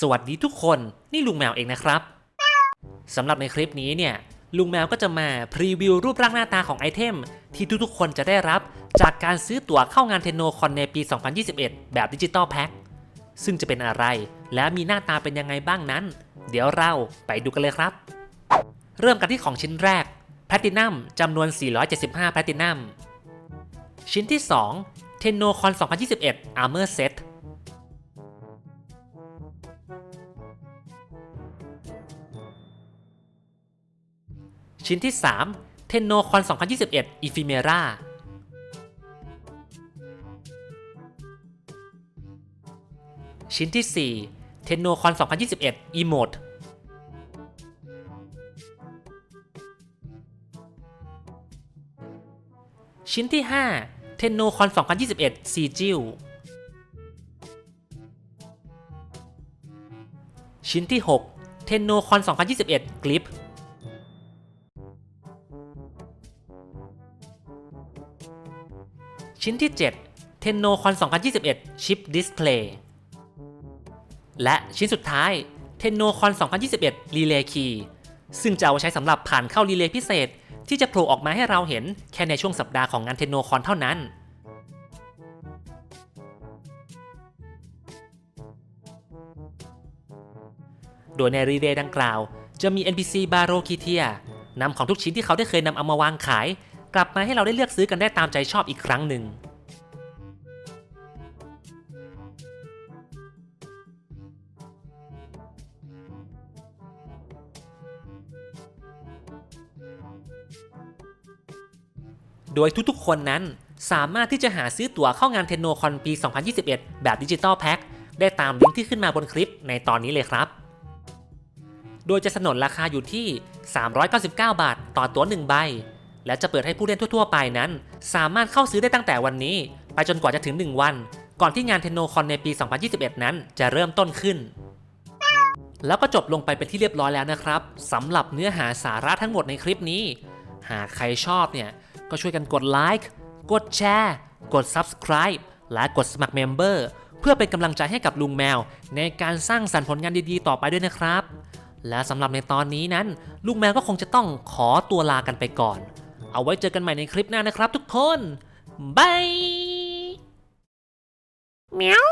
สวัสดีทุกคน นี่ลุงแมวเองนะครับสำหรับในคลิปนี้เนี่ย ลุงแมวก็จะมาพรีวิวรูปร่างหน้าตาของไอเทม ที่ทุกๆคนจะได้รับจากการซื้อตั๋วเข้างานเทนโนคอนในปี 2021 แบบดิจิตอลแพ็คซึ่งจะเป็นอะไร และมีหน้าตาเป็นยังไงบ้างนั้น เดี๋ยวเราไปดูกันเลยครับ เริ่มกันที่ของชิ้นแรกแพลตินัมจำนวน 475แพลตินัมชิ้นที่ 2 t e n o c o n 2021 Armor Set ชิ้นที่ 3 Tenno c o n 2021 Ephemera ชิ้นที่ 4 Tenno c o n 2021 Emote ชิ้นที่ 5 Tenno c o n 2021 Sigil ชิ้นที่ 6 t e n o c o n 2021 Grip ชิ้นที่ 7 t e n o c o n 2021 Chip Display และชิ้นสุดท้าย t e n o c o n 2021 Relay Key ซึ่งจะเอาใช้สำหรับผ่านเข้ารีเลย์พิเศษ ที่จะโผล่ออกมาให้เราเห็นแค่ในช่วงสัปดาห์ของงานเทนโนคอนเท่านั้น โดยในรีเลย์ดังกล่าว จะมี NPC บาโรคิเทียนำของทุกชิ้นที่เขาได้เคยนำเอามาวางขาย กลับมาให้เราได้เลือกซื้อกันได้ตามใจชอบอีกครั้งหนึ่งโดยทุกๆ คนนั้นสามารถที่จะหาซื้อตั๋วเข้างานเทนโนคอนปี 2021 แบบดิจิตอลแพ็คได้ตามลิงก์ที่ขึ้นมาบนคลิปในตอนนี้เลยครับ โดยจะสนนราคาอยู่ที่ 399 บาท ต่อตั๋ว1ใบ และจะเปิดให้ผู้เล่นทั่วๆ ไปนั้น สามารถเข้าซื้อได้ตั้งแต่วันนี้ ไปจนกว่าจะถึง 1 วัน ก่อนที่งานเทนโนคอนในปี 2021 นั้นจะเริ่มต้นขึ้น แล้วก็จบลงไปเป็นที่เรียบร้อยแล้วนะครับสำหรับเนื้อหาสาระทั้งหมดในคลิปนี้ หากใครชอบเนี่ยก็ช่วยกันกดไลค์กดแชร์กด Subscribe และกดสมัครเมมเบอร์เพื่อเป็นกำลังใจให้กับลุงแมว ในการสร้างสรรค์ผลงานดีๆ ต่อไปด้วยนะครับ และสำหรับในตอนนี้นั้น ลุงแมวก็คงจะต้องขอตัวลากันไปก่อน เอาไว้เจอกันใหม่ในคลิปหน้านะครับทุกคนบาย Meow.